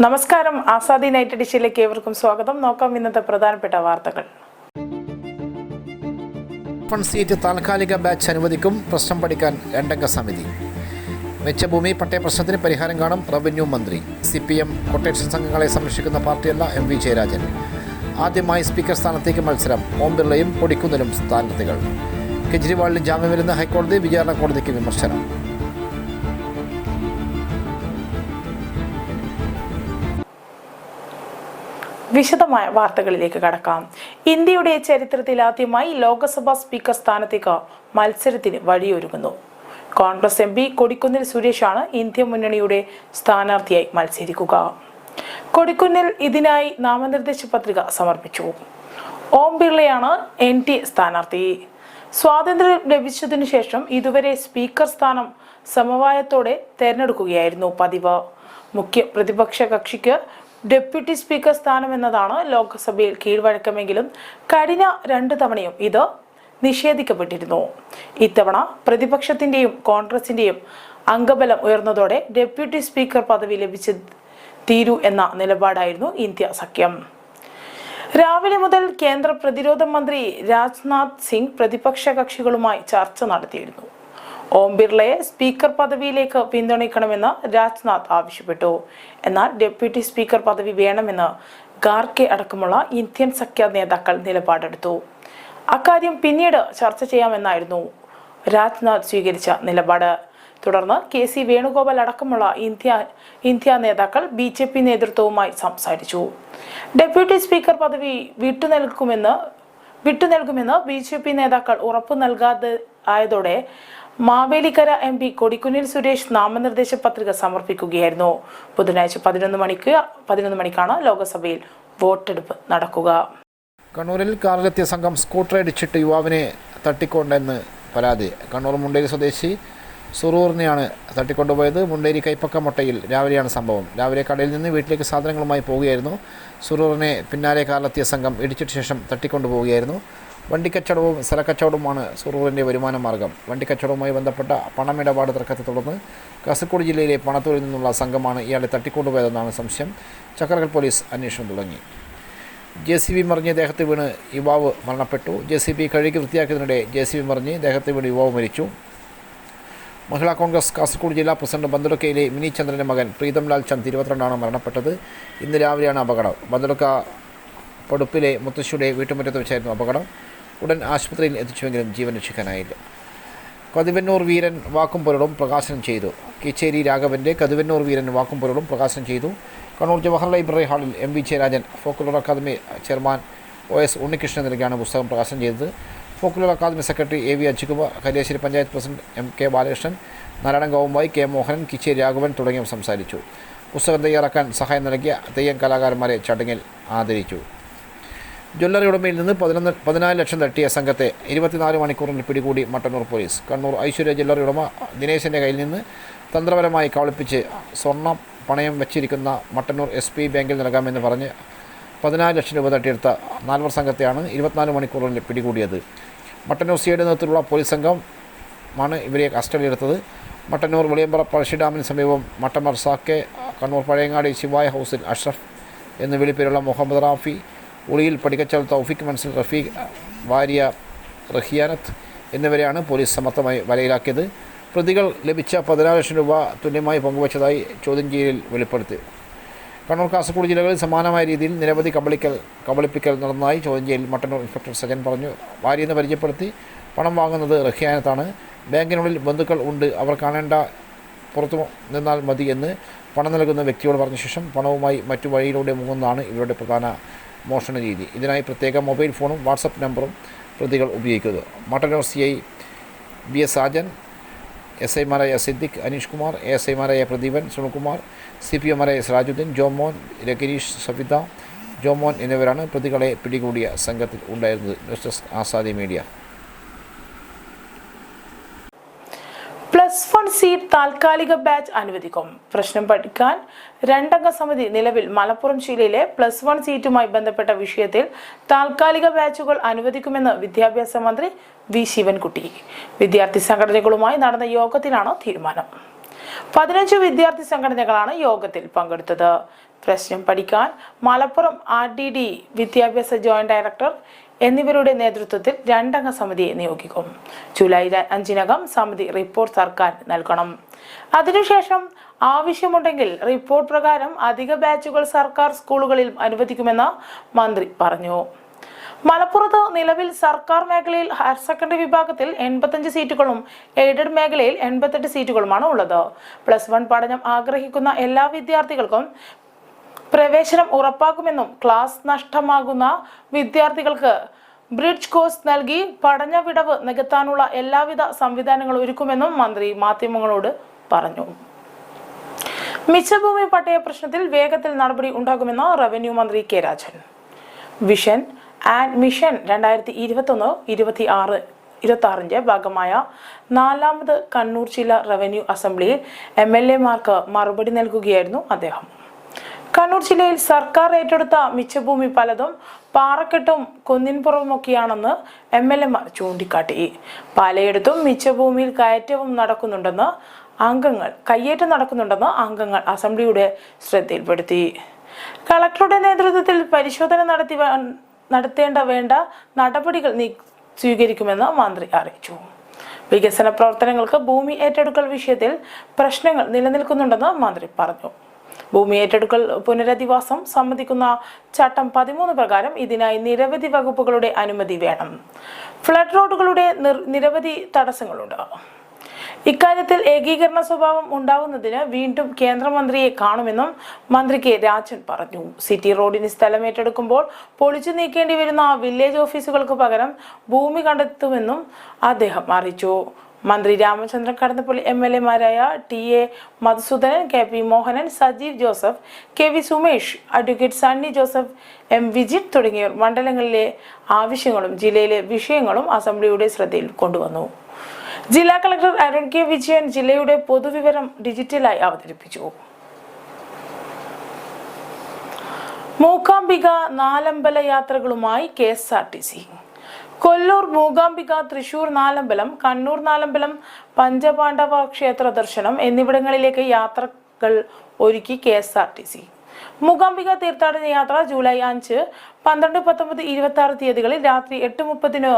നമസ്കാരം. ആസാദി നൈറ്റ് എഡിഷയിലേക്ക് ഏവർക്കും സ്വാഗതം. നോക്കാം ഇന്നത്തെ പ്രധാനപ്പെട്ട വാർത്തകൾ. സീറ്റ് താൽക്കാലിക ബാച്ച് അനുവദിക്കും. പ്രശ്നം പഠിക്കാൻ രണ്ടംഗ സമിതി. മെച്ചഭൂമി പട്ടയ പ്രശ്നത്തിന് പരിഹാരം കാണും റവന്യൂ മന്ത്രി. സി പി എം കൊട്ടേഷൻ സംഘങ്ങളെ സംരക്ഷിക്കുന്ന പാർട്ടിയല്ല എം വി ജയരാജൻ. ആദ്യമായി സ്പീക്കർ സ്ഥാനത്തേക്ക് മത്സരം. ഓം ബിർളയും കൊടിക്കുന്നിലും സ്ഥാനാർത്ഥികൾ. കെജ്രിവാളിന് ജാമ്യം വരുന്ന ഹൈക്കോടതി വിചാരണ കോടതിക്ക് വിമർശനം. വിശദമായ വാർത്തകളിലേക്ക് കടക്കാം. ഇന്ത്യയുടെ ചരിത്രത്തിൽ ആദ്യമായി ലോക്സഭാ സ്പീക്കർ സ്ഥാനത്തേക്ക് മത്സരത്തിന് വഴിയൊരുങ്ങുന്നു. കോൺഗ്രസ് എം പി കൊടിക്കുന്നിൽ സുരേഷാണ് ഇന്ത്യ മുന്നണിയുടെ സ്ഥാനാർത്ഥിയായി മത്സരിക്കുക. കൊടിക്കുന്നിൽ ഇതിനായി നാമനിർദ്ദേശ പത്രിക സമർപ്പിച്ചു. ഓം ബിർളയാണ് എൻ ടി സ്ഥാനാർത്ഥി. സ്വാതന്ത്ര്യം ലഭിച്ചതിനു ശേഷം ഇതുവരെ സ്പീക്കർ സ്ഥാനം സമവായത്തോടെ തെരഞ്ഞെടുക്കുകയായിരുന്നു പതിവ്. മുഖ്യ പ്രതിപക്ഷ കക്ഷിക്ക് ഡെപ്യൂട്ടി സ്പീക്കർ സ്ഥാനം എന്നതാണ് ലോക്സഭയിൽ കീഴ്വഴക്കമെങ്കിലും കഴിഞ്ഞ രണ്ട് തവണയും ഇത് നിഷേധിക്കപ്പെട്ടിരുന്നു. ഇത്തവണ പ്രതിപക്ഷത്തിന്റെയും കോൺഗ്രസിന്റെയും അംഗബലം ഉയർന്നതോടെ ഡെപ്യൂട്ടി സ്പീക്കർ പദവി ലഭിച്ച് തീരൂ എന്ന നിലപാടായിരുന്നു ഇന്ത്യ സഖ്യം. രാവിലെ മുതൽ കേന്ദ്ര പ്രതിരോധ മന്ത്രി രാജ്നാഥ് സിംഗ് പ്രതിപക്ഷ കക്ഷികളുമായി ചർച്ച നടത്തിയിരുന്നു. ഓം ബിർളയെ സ്പീക്കർ പദവിയിലേക്ക് പിന്തുണയ്ക്കണമെന്ന് രാജ്നാഥ് ആവശ്യപ്പെട്ടു. എന്നാൽ ഡെപ്യൂട്ടി സ്പീക്കർ പദവി വേണമെന്ന് ഖാർക്കെ അടക്കമുള്ള ഇന്ത്യൻ സഖ്യ നേതാക്കൾ നിലപാടെടുത്തു. അക്കാര്യം പിന്നീട് ചർച്ച ചെയ്യാമെന്നായിരുന്നു രാജ്നാഥ് സ്വീകരിച്ച നിലപാട്. തുടർന്ന് കെ സി വേണുഗോപാൽ അടക്കമുള്ള ഇന്ത്യ ഇന്ത്യ നേതാക്കൾ ബി ജെ പി നേതൃത്വവുമായി സംസാരിച്ചു. ഡെപ്യൂട്ടി സ്പീക്കർ പദവി വിട്ടുനൽകുമെന്ന് വിട്ടുനൽകുമെന്ന് ബി ജെ പി നേതാക്കൾ ഉറപ്പു നൽകാതെ ആയതോടെ മാവേലിക്കര എം പി കൊടിക്കുന്നിൽ സുരേഷ് നാമനിർദ്ദേശ പത്രിക സമർപ്പിക്കുകയായിരുന്നു. ബുധനാഴ്ച പതിനൊന്ന് മണിക്ക് പതിനൊന്ന് മണിക്കാണ് ലോക്സഭയിൽ വോട്ടെടുപ്പ് നടക്കുക. കണ്ണൂരിൽ കാറിലെത്തിയ സംഘം സ്കൂട്ടർ അടിച്ചിട്ട് യുവാവിനെ തട്ടിക്കൊണ്ടെന്ന് പരാതി. കണ്ണൂർ മുണ്ടേരി സ്വദേശി സുറൂറിനെയാണ് തട്ടിക്കൊണ്ടുപോയത്. മുണ്ടേരി കൈപ്പക്ക മുട്ടയിൽ രാവിലെയാണ് സംഭവം. രാവിലെ കടയിൽ നിന്ന് വീട്ടിലേക്ക് സാധനങ്ങളുമായി പോവുകയായിരുന്നു. സുറൂറിനെ പിന്നാലെ കാറിലെത്തിയ സംഘം ഇടിച്ചിട്ട് ശേഷം തട്ടിക്കൊണ്ടുപോവുകയായിരുന്നു. വണ്ടിക്കച്ചവടവും സ്ഥലക്കച്ചവടവുമാണ് സുറൂറിന്റെ വരുമാന മാർഗം വണ്ടിക്കച്ചവടവുമായി ബന്ധപ്പെട്ട പണമിടപാട് തർക്കത്തെ തുടർന്ന് കാസർഗോഡ് ജില്ലയിലെ പണത്തൂരിൽ നിന്നുള്ള സംഘമാണ് ഇയാളെ തട്ടിക്കൊണ്ടുപോയതെന്നാണ് സംശയം. ചക്രകൽ പോലീസ് അന്വേഷണം തുടങ്ങി. ജെ സി ബി മറിഞ്ഞ് ദേഹത്ത് വീണ് യുവാവ് മരണപ്പെട്ടു. ജെ സി ബി കഴുകി വൃത്തിയാക്കിയതിനിടെ ജെ സി ബി മറിഞ്ഞ് ദേഹത്ത് വീണ് യുവാവ് മരിച്ചു. മഹിളാ കോൺഗ്രസ് കാസർഗോഡ് ജില്ലാ പ്രസിഡന്റ് ബന്ദുടുക്കയിലെ മിനി ചന്ദ്രന്റെ മകൻ പ്രീതം ലാൽ ചന്ദ് ഇരുപത്തിരണ്ടാണ് മരണപ്പെട്ടത്. ഇന്ന് രാവിലെയാണ് അപകടം. ബന്ദുടുക്ക പടുപ്പിലെ മുത്തശ്ശിയുടെ വീട്ടുമുറ്റത്ത് വെച്ചായിരുന്നു അപകടം. ഉടൻ ആശുപത്രിയിൽ എത്തിച്ചുവെങ്കിലും ജീവൻ രക്ഷിക്കാനായില്ല. കതുവന്നൂർ വീരൻ വാക്കും പൊരുളും പ്രകാശനം ചെയ്തു. കിച്ചേരി രാഘവന്റെ കതുവന്നൂർ വീരൻ വാക്കും പൊരുളും പ്രകാശനം ചെയ്തു. കണ്ണൂർ ജവഹർ ലൈബ്രറി ഹാളിൽ M V Jayarajan folklore academy chairman O S Unnikrishnan നൽകിയാണ് പുസ്തകം പ്രകാശനം ചെയ്തത്. Folklore academy secretary A V Ajikumar Kariyassery panchayat president M K Balakrishnan Narayanan ഗൗമായി K Mohanan Kicheri Raghavan തുടങ്ങിയവർ സംസാരിച്ചു. പുസ്തകം തയ്യാറാക്കാൻ സഹായം നൽകിയ തെയ്യം കലാകാരന്മാരെ ചടങ്ങിൽ ആദരിച്ചു. ജ്വല്ലറി ഉടമയിൽ നിന്ന് പതിനൊന്ന് പതിനാല് ലക്ഷം തട്ടിയ സംഘത്തെ ഇരുപത്തിനാല് മണിക്കൂറിൽ പിടികൂടി മട്ടന്നൂർ പോലീസ്. കണ്ണൂർ ഐശ്വര്യ ജ്വല്ലറി ഉടമ ദിനേശിന്റെ കയ്യിൽ നിന്ന് തന്ത്രപരമായി കവളിപ്പിച്ച് സ്വർണം പണയം വെച്ചിരിക്കുന്ന മട്ടന്നൂർ എസ് പി ബാങ്കിൽ നൽകാമെന്ന് പറഞ്ഞ് പതിനാല് ലക്ഷം രൂപ തട്ടിയെടുത്ത നാൽവർ സംഘത്തെയാണ് ഇരുപത്തിനാല് മണിക്കൂറിൽ പിടികൂടിയത്. മട്ടന്നൂർ സിയുടെ നേതൃത്വത്തിലുള്ള പോലീസ് സംഘമാണ് ഇവരെ കസ്റ്റഡിയിലെടുത്തത്. മട്ടന്നൂർ വെളിയമ്പറ പഴശ്ശി ഡാമിന് സമീപം മട്ടമർ സാക്കെ കണ്ണൂർ പഴയങ്ങാടി ശിവായ ഹൗസിൽ അഷ്റഫ് എന്ന് വിളിപ്പേരുള്ള മുഹമ്മദ് റാഫി ഉളിയിൽ പടിക്കച്ചാൽ തൗഫിക് മൻസിൽ റഫീഖ് വാരിയ റഹിയാനത്ത് എന്നിവരെയാണ് പോലീസ് സമർത്ഥമായി വലയിലാക്കിയത്. പ്രതികൾ ലഭിച്ച പതിനാറ് ലക്ഷം രൂപ തുല്യമായി പങ്കുവച്ചതായി ചോദ്യം ചെയ്യലിൽ വെളിപ്പെടുത്തി. കണ്ണൂർ കാസർഗോഡ് ജില്ലകളിൽ സമാനമായ രീതിയിൽ നിരവധി കബളിക്കൽ കബളിപ്പിക്കൽ നടന്നതായി ചോദ്യം ചെയ്യൽ മട്ടന്നൂർ ഇൻസ്പെക്ടർ സജൻ പറഞ്ഞു. വാരിയെന്ന് പരിചയപ്പെടുത്തി. പണം വാങ്ങുന്നത് റഹ്യാനത്താണ്. ബാങ്കിനുള്ളിൽ ബന്ധുക്കൾ ഉണ്ട്. അവർ കാണേണ്ട പുറത്തു നിന്നാൽ മതി എന്ന് പണം നൽകുന്ന വ്യക്തിയോട് പറഞ്ഞ ശേഷം പണവുമായി മറ്റു വഴിയിലൂടെ മുങ്ങുന്നതാണ് ഇവരുടെ പ്രധാന മോഷണ രീതി. ഇതിനായി പ്രത്യേക മൊബൈൽ ഫോണും വാട്സപ്പ് നമ്പറും പ്രതികൾ ഉപയോഗിക്കുന്നത്. Mattannur C I B S Sajan S ഐമാരായ സിദ്ദിഖ് അനീഷ് കുമാർ എ എസ് ഐമാരായ പ്രദീപൻ സുനിൽകുമാർ സി പി എമാരായ സിറാജുദ്ദീൻ ജോമോൻ രഗിരീഷ് സവിത ജോമോൻ എന്നിവരാണ് പ്രതികളെ പിടികൂടിയ സംഘത്തിൽ ഉണ്ടായിരുന്നത്. News desk Azadi media plus one seat താൽക്കാലിക ബാച്ച് അനുവദിക്കും. പ്രശ്നം പഠിക്കാൻ രണ്ടംഗ സമിതി നിലവിൽ മലപ്പുറം ജില്ലയിലെ പ്ലസ് വൺ സീറ്റുമായി ബന്ധപ്പെട്ട വിഷയത്തിൽ താൽക്കാലിക ബാച്ചുകൾ അനുവദിക്കുമെന്ന് വിദ്യാഭ്യാസ മന്ത്രി വി. ശിവൻകുട്ടി. വിദ്യാർത്ഥി സംഘടനകളുമായി നടന്ന യോഗത്തിലാണ് തീരുമാനം. പതിനഞ്ച് വിദ്യാർത്ഥി സംഘടനകളാണ് യോഗത്തിൽ പങ്കെടുത്തത്. പ്രശ്നം പഠിക്കാൻ മലപ്പുറം ആർ ഡി ഡി വിദ്യാഭ്യാസ ജോയിന്റ് ഡയറക്ടർ എന്നിവരുടെ നേതൃത്വത്തിൽ രണ്ടംഗ സമിതിയെ നിയോഗിക്കും. ജൂലൈ അഞ്ചിനകം സമിതി റിപ്പോർട്ട് സർക്കാർ നൽകണം. അതിനുശേഷം ആവശ്യമുണ്ടെങ്കിൽ റിപ്പോർട്ട് പ്രകാരം അധിക ബാച്ചുകൾ സർക്കാർ സ്കൂളുകളിൽ അനുവദിക്കുമെന്ന് മന്ത്രി പറഞ്ഞു. മലപ്പുറത്ത് നിലവിൽ സർക്കാർ മേഖലയിൽ ഹയർ സെക്കൻഡറി വിഭാഗത്തിൽ എൺപത്തഞ്ച് സീറ്റുകളും എയ്ഡഡ് മേഖലയിൽ എൺപത്തെട്ട് സീറ്റുകളുമാണ് ഉള്ളത്. പ്ലസ് വൺ പഠനം ആഗ്രഹിക്കുന്ന എല്ലാ വിദ്യാർത്ഥികൾക്കും പ്രവേശനം ഉറപ്പാക്കുമെന്നും ക്ലാസ് നഷ്ടമാകുന്ന വിദ്യാർത്ഥികൾക്ക് ബ്രിഡ്ജ് കോഴ്സ് നൽകി പഠന വിടവ് നികത്താനുള്ള എല്ലാവിധ സംവിധാനങ്ങളും ഒരുക്കുമെന്നും മന്ത്രി മാധ്യമങ്ങളോട് പറഞ്ഞു. മിച്ചഭൂമി പട്ടയ പ്രശ്നത്തിൽ വേഗത്തിൽ നടപടി ഉണ്ടാകുമെന്ന് റവന്യൂ മന്ത്രി K Rajan. Vision and mission രണ്ടായിരത്തി ഇരുപത്തൊന്ന് ഇരുപത്തി ആറ് ഇരുപത്തി ഭാഗമായ നാലാമത് കണ്ണൂർ ജില്ലാ റവന്യൂ അസംബ്ലിയിൽ എം എൽ എമാർക്ക് മറുപടി നൽകുകയായിരുന്നു അദ്ദേഹം. കണ്ണൂർ ജില്ലയിൽ സർക്കാർ ഏറ്റെടുത്ത മിച്ചഭൂമി പലതും പാറക്കെട്ടും കുന്നിൻപുറവുമൊക്കെയാണെന്ന് എം എൽ എമാർ ചൂണ്ടിക്കാട്ടി. പലയിടത്തും മിച്ചഭൂമിയിൽ കയറ്റവും നടക്കുന്നുണ്ടെന്ന് അംഗങ്ങൾ കയ്യേറ്റം നടക്കുന്നുണ്ടെന്ന് അംഗങ്ങൾ അസംബ്ലിയുടെ ശ്രദ്ധയിൽപ്പെടുത്തി. കളക്ടറുടെ നേതൃത്വത്തിൽ പരിശോധന നടത്തി നടത്തേണ്ട വേണ്ട നടപടികൾ സ്വീകരിക്കുമെന്ന് മന്ത്രി അറിയിച്ചു. വികസന പ്രവർത്തനങ്ങൾക്ക് ഭൂമി ഏറ്റെടുക്കൽ വിഷയത്തിൽ പ്രശ്നങ്ങൾ നിലനിൽക്കുന്നുണ്ടെന്ന് മന്ത്രി പറഞ്ഞു. ഭൂമി ഏറ്റെടുക്കൽ പുനരധിവാസം സമ്മതിക്കുന്ന ചട്ടം പതിമൂന്ന് പ്രകാരം ഇതിനായി നിരവധി വകുപ്പുകളുടെ അനുമതി വേണം. ഫ്ലഡ് റോഡുകളുടെ നിരവധി തടസ്സങ്ങളുണ്ട്. ഇക്കാര്യത്തിൽ ഏകീകരണ സ്വഭാവം ഉണ്ടാവുന്നതിന് വീണ്ടും കേന്ദ്രമന്ത്രിയെ കാണുമെന്നും മന്ത്രി കെ രാജൻ പറഞ്ഞു. സിറ്റി റോഡിന് സ്ഥലം ഏറ്റെടുക്കുമ്പോൾ പൊളിച്ചു നീക്കേണ്ടി വരുന്ന വില്ലേജ് ഓഫീസുകൾക്ക് പകരം ഭൂമി കണ്ടെത്തുമെന്നും അദ്ദേഹം അറിയിച്ചു. മന്ത്രി Ramachandran Kadannappally M L എമാരായ T A Madhusoodanan K P Mohanan Sajeev Joseph K V Sumesh advocate Sunny Joseph M Vijith തുടങ്ങിയവർ മണ്ഡലങ്ങളിലെ ആവശ്യങ്ങളും ജില്ലയിലെ വിഷയങ്ങളും അസംബ്ലിയുടെ ശ്രദ്ധയിൽ കൊണ്ടുവന്നു. ജില്ലാ കളക്ടർ അരുൺ കെ വിജയൻ ജില്ലയുടെ പൊതുവിവരം ഡിജിറ്റലായി അവതരിപ്പിച്ചു. മൂകാംബിക നാലമ്പല യാത്രകളുമായി K S R T C. Kollur Mookambika Thrissur Nalambalam Kannur Nalambalam പഞ്ചപാണ്ഡവ ക്ഷേത്ര ദർശനം എന്നിവിടങ്ങളിലേക്ക് യാത്രകൾ ഒരുക്കി K S R T C. Mookambika തീർത്ഥാടന യാത്ര ജൂലൈ അഞ്ച് പന്ത്രണ്ട് പത്തൊമ്പത് ഇരുപത്തി ആറ് തീയതികളിൽ രാത്രി എട്ട് മുപ്പതിന്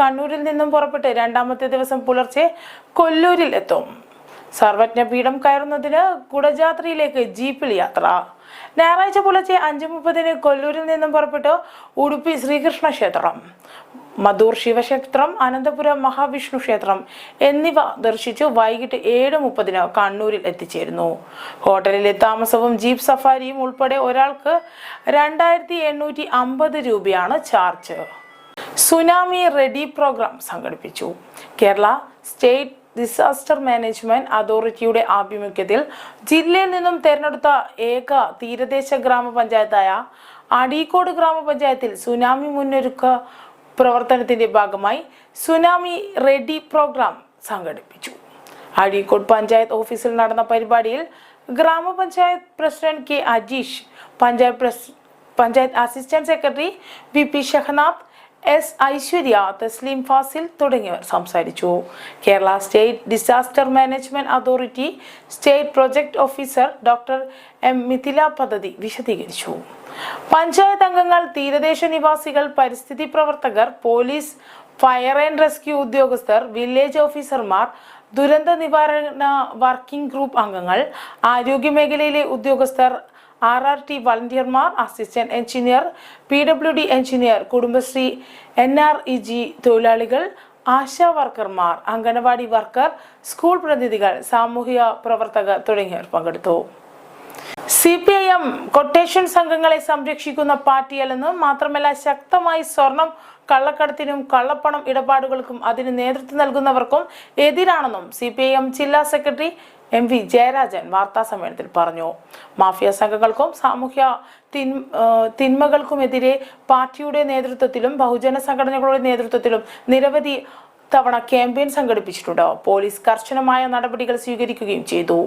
കണ്ണൂരിൽ നിന്നും പുറപ്പെട്ട് രണ്ടാമത്തെ ദിവസം പുലർച്ചെ കൊല്ലൂരിൽ എത്തും. സർവജ്ഞ പീഠം കയറുന്നതിന് കുടജാത്രയിലേക്ക് ജീപ്പിൽ യാത്ര. ഞായറാഴ്ച പുലർച്ചെ അഞ്ച് മുപ്പതിന് കൊല്ലൂരിൽ നിന്നും പുറപ്പെട്ട് ഉടുപ്പി ശ്രീകൃഷ്ണ ക്ഷേത്രം. മധൂർ ശിവക്ഷേത്രം അനന്തപുരം മഹാവിഷ്ണു ക്ഷേത്രം എന്നിവ ദർശിച്ചു വൈകിട്ട് ഏഴ് മുപ്പതിന് കണ്ണൂരിൽ എത്തിച്ചേരുന്നു. ഹോട്ടലിലെ താമസവും ജീപ്പ് സഫാരിയും ഉൾപ്പെടെ ഒരാൾക്ക് രണ്ടായിരത്തി എണ്ണൂറ്റി അമ്പത് രൂപയാണ് ചാർജ്. സുനാമി റെഡി പ്രോഗ്രാം സംഘടിപ്പിച്ചു. കേരള സ്റ്റേറ്റ് ഡിസാസ്റ്റർ മാനേജ്മെന്റ് അതോറിറ്റിയുടെ ആഭിമുഖ്യത്തിൽ ജില്ലയിൽ നിന്നും തെരഞ്ഞെടുത്ത ഏക തീരദേശ ഗ്രാമപഞ്ചായത്തായ അടീക്കോട് ഗ്രാമപഞ്ചായത്തിൽ സുനാമി മുന്നൊരുക്ക പ്രവർത്തനത്തിന്റെ ഭാഗമായി സുനാമി റെഡി പ്രോഗ്രാം സംഘടിപ്പിച്ചു. അഴീക്കോട് പഞ്ചായത്ത് ഓഫീസിൽ നടന്ന പരിപാടിയിൽ ഗ്രാമപഞ്ചായത്ത് president K Ajeesh panchayat panchayat assistant secretary V P Shahanath S Aishwarya Tasleem Fazil തുടങ്ങിയവർ സംസാരിച്ചു. Kerala state disaster management authority state project officer doctor M Mithila പദ്ധതി വിശദീകരിച്ചു. പഞ്ചായത്ത് അംഗങ്ങൾ തീരദേശ നിവാസികൾ പരിസ്ഥിതി പ്രവർത്തകർ പോലീസ് ഫയർ ആൻഡ് റെസ്ക്യൂ ഉദ്യോഗസ്ഥർ വില്ലേജ് ഓഫീസർമാർ ദുരന്ത നിവാരണ വർക്കിംഗ് ഗ്രൂപ്പ് അംഗങ്ങൾ ആരോഗ്യമേഖലയിലെ ഉദ്യോഗസ്ഥർ R R T വളണ്ടിയർമാർ assistant engineer P W D engineer Kudumbashree N R E G തൊഴിലാളികൾ ആശാ വർക്കർമാർ അംഗനവാടി വർക്കർ സ്കൂൾ പ്രതിനിധികൾ സാമൂഹിക പ്രവർത്തകർ തുടങ്ങിയവർ പങ്കെടുത്തു. C P I M quotation സംഘങ്ങളെ സംരക്ഷിക്കുന്ന പാർട്ടിയല്ലെന്നും മാത്രമല്ല ശക്തമായി സ്വർണം കള്ളക്കടത്തിനും കള്ളപ്പണം ഇടപാടുകൾക്കും അതിന് നേതൃത്വം നൽകുന്നവർക്കും എതിരാണെന്നും സി പി ഐ എം ജില്ലാ സെക്രട്ടറി എം വി ജയരാജൻ വാർത്താ സമ്മേളനത്തിൽ പറഞ്ഞു. മാഫിയ സംഘങ്ങൾക്കും സാമൂഹ്യ തിന്മകൾക്കുമെതിരെ പാർട്ടിയുടെ നേതൃത്വത്തിലും ബഹുജന സംഘടനകളുടെ നേതൃത്വത്തിലും നിരവധി തവണ ക്യാമ്പയിൻ സംഘടിപ്പിച്ചിട്ടുണ്ട്. പോലീസ് കർശനമായ നടപടികൾ സ്വീകരിക്കുകയും ചെയ്തു.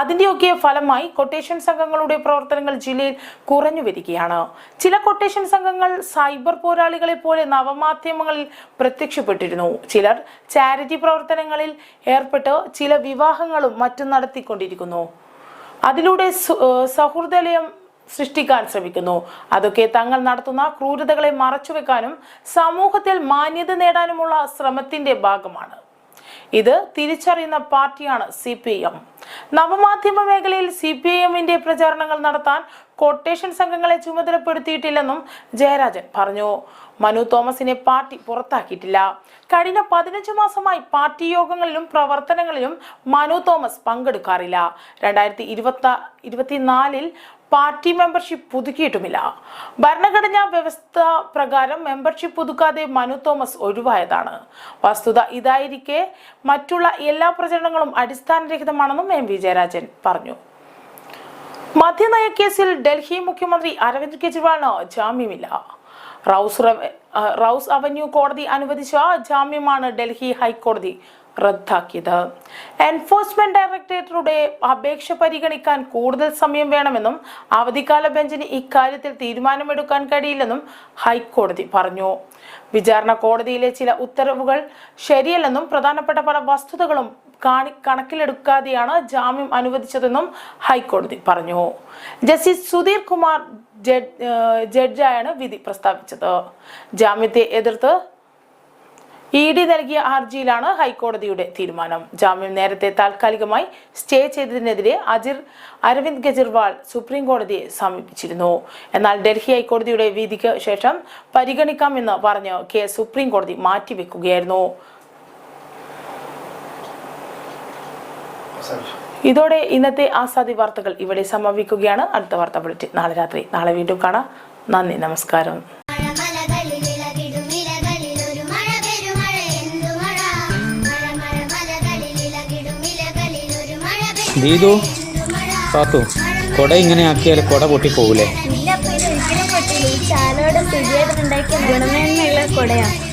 അതിന്റെയൊക്കെ ഫലമായി കൊട്ടേഷൻ സംഘങ്ങളുടെ പ്രവർത്തനങ്ങൾ ജില്ലയിൽ കുറഞ്ഞു വരികയാണ്. ചില കൊട്ടേഷൻ സംഘങ്ങൾ സൈബർ പോരാളികളെ പോലെ നവമാധ്യമങ്ങളിൽ പ്രത്യക്ഷപ്പെട്ടിരുന്നു. ചിലർ ചാരിറ്റി പ്രവർത്തനങ്ങളിൽ ഏർപ്പെട്ട് ചില വിവാഹങ്ങളും മറ്റും നടത്തിക്കൊണ്ടിരിക്കുന്നു. അതിലൂടെ സൗഹൃദലയം സൃഷ്ടിക്കാൻ ശ്രമിക്കുന്നു. അതൊക്കെ തങ്ങൾ നടത്തുന്ന ക്രൂരതകളെ മറച്ചുവെക്കാനും സമൂഹത്തിൽ മാന്യത നേടാനുമുള്ള ശ്രമത്തിന്റെ ഭാഗമാണ്. ഇത് തിരിച്ചറിയുന്ന പാർട്ടിയാണ് സി പി എം. നവമാധ്യമ മേഖലയിൽ സി പി ഐ എമ്മിന്റെ പ്രചാരണങ്ങൾ നടത്താൻ കൊട്ടേഷൻ സംഘങ്ങളെ ചുമതലപ്പെടുത്തിയിട്ടില്ലെന്നും ജയരാജൻ പറഞ്ഞു. മനു തോമസിനെ പാർട്ടി പുറത്താക്കിയിട്ടില്ല. കഴിഞ്ഞ പതിനഞ്ച് മാസമായി പാർട്ടി യോഗങ്ങളിലും പ്രവർത്തനങ്ങളിലും മനു തോമസ് പങ്കെടുക്കാറില്ല. രണ്ടായിരത്തി ഇരുപത്തി ഇരുപത്തിനാലിൽ പാർട്ടി മെമ്പർഷിപ്പ് പുതുക്കിയിട്ടുമില്ല. ഭരണഘടനാ വ്യവസ്ഥ പ്രകാരം മെമ്പർഷിപ്പ് പുതുക്കാതെ മനു തോമസ് ഒഴിവായതാണ്. വസ്തുത ഇതായിരിക്കെ മറ്റുള്ള എല്ലാ പ്രചരണങ്ങളും അടിസ്ഥാനരഹിതമാണെന്നും എം വി ജയരാജൻ പറഞ്ഞു. മദ്യനയ കേസിൽ ഡൽഹി മുഖ്യമന്ത്രി അരവിന്ദ് കെജ്രിവാളിന് ജാമ്യമില്ല. റൌസ് റൌസ് അവന്യൂ കോടതി അനുവദിച്ച ജാമ്യമാണ് ഡൽഹി ഹൈക്കോടതി റദ്ദാക്കിയത്. എൻഫോഴ്സ്മെന്റ് ഡയറക്ടറേറ്ററുടെ അപേക്ഷ പരിഗണിക്കാൻ കൂടുതൽ സമയം വേണമെന്നും അവധിക്കാല ബെഞ്ചിന് ഇക്കാര്യത്തിൽ തീരുമാനമെടുക്കാൻ കഴിയില്ലെന്നും ഹൈക്കോടതി പറഞ്ഞു. വിചാരണ കോടതിയിലെ ചില ഉത്തരവുകൾ ശരിയല്ലെന്നും പ്രധാനപ്പെട്ട പല വസ്തുതകളും കാണി കണക്കിലെടുക്കാതെയാണ് ജാമ്യം അനുവദിച്ചതെന്നും ഹൈക്കോടതി പറഞ്ഞു. ജസ്റ്റിസ് സുധീർ കുമാർ ജഡ്- ജഡ്ജായാണ് വിധി പ്രസ്താവിച്ചത്. ജാമ്യത്തെ എതിർത്ത് ഇ ഡി നൽകിയ ഹർജിയിലാണ് ഹൈക്കോടതിയുടെ തീരുമാനം. ജാമ്യം നേരത്തെ താൽക്കാലികമായി സ്റ്റേ ചെയ്തതിനെതിരെ അജിർ അരവിന്ദ് കെജ്രിവാൾ സുപ്രീം കോടതിയെ സമീപിച്ചിരുന്നു. എന്നാൽ ഡൽഹി ഹൈക്കോടതിയുടെ വിധിക്ക് ശേഷം പരിഗണിക്കാമെന്ന് പറഞ്ഞ് കേസ് സുപ്രീം കോടതി മാറ്റിവെക്കുകയായിരുന്നു. ഇതോടെ ഇന്നത്തെ ആസാദി വാർത്തകൾ ഇവിടെ സമാപിക്കുകയാണ്. അടുത്ത വാർത്താ ബുള്ളറ്റിൻ നാളെ രാത്രി. നാളെ വീണ്ടും കാണാം. നന്ദി നമസ്കാരം. മഴ പാത്തു കൊട ഇങ്ങനെ ആക്കിയാൽ കൊട പൊട്ടിപ്പോകൂലേ? ചാലോടെ ഗുണമേന്മയുള്ള കൊടയാണ്